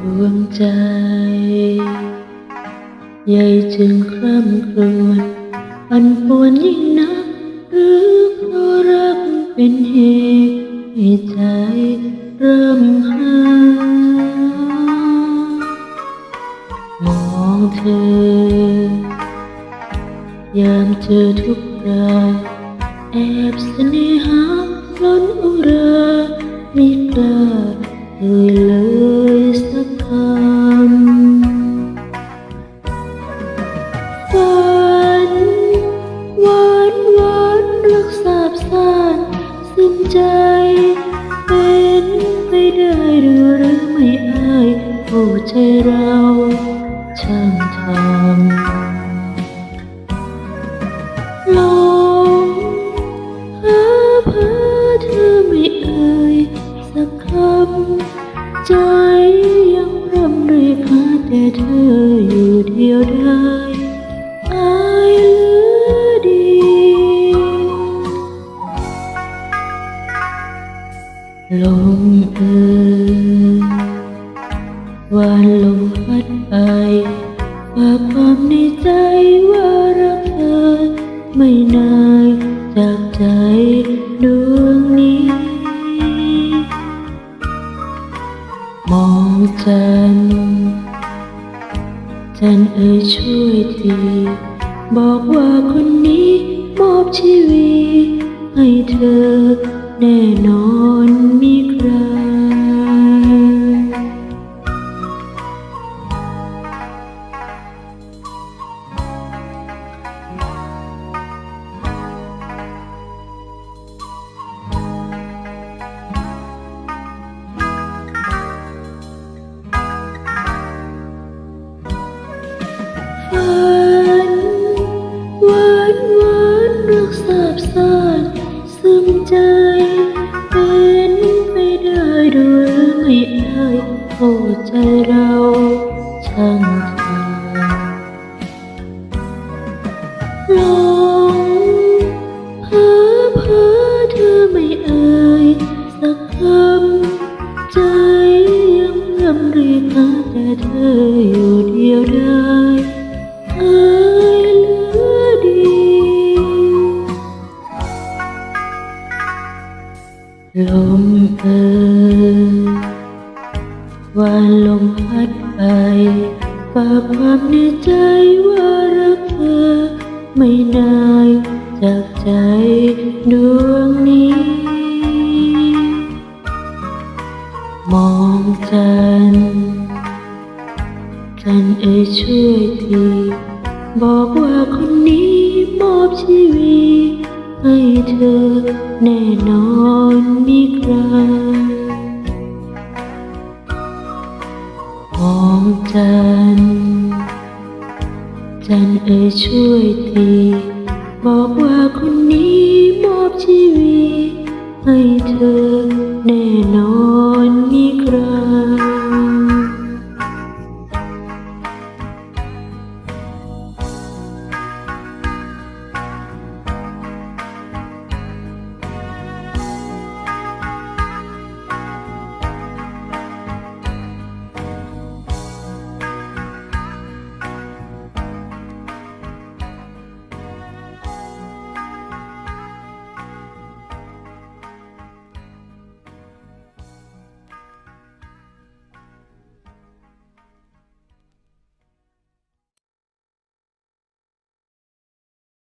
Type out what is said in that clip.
ดวงใจ ใหญ่จึงคร่ำครวญปันป่วนยิ่งนักหรือเพราะรักเป็นเหตุให้ใจเริ่มห่างมองเธอยามเจอทุกคราแอบเสน่หาล้นอุราไม่กล้าเอ่ยเลย ซึ้งใจ เป็นไปได้หรือหรือไม่อายโอ้ใจเราช่างทำลองหาเพ้อเธอไม่เอ่ยสักคำ ใจยังรำเรียกหาแต่เธออยู่เดียวได้อ ลมเอ่ยวานลมพัดไปฝากความในใจว่ารักเธอ ไม่นายจากใจดวงนี้ มองจันจันเอ่ยช่วยทีบอกว่าคนนี้มอบชีวิตให้เธอแน่นอน มี สักคำใจยังรำเรียกหาแต่เธออยู่เดียวได้อายเหลือดีลมเอ่ยว่าลมพัดไปฝากความในใจว่ารักเธอ ไม่นายจากใจดวงนี้ จันจันเอ่ยช่วยทีบอกว่าคนนี้มอบชีวิตให้เธอแน่นอนมีครมองจัน จันเอ่ยช่วยทีบอกว่าคนนี้มอบชีวิตให้เธอแน่นอน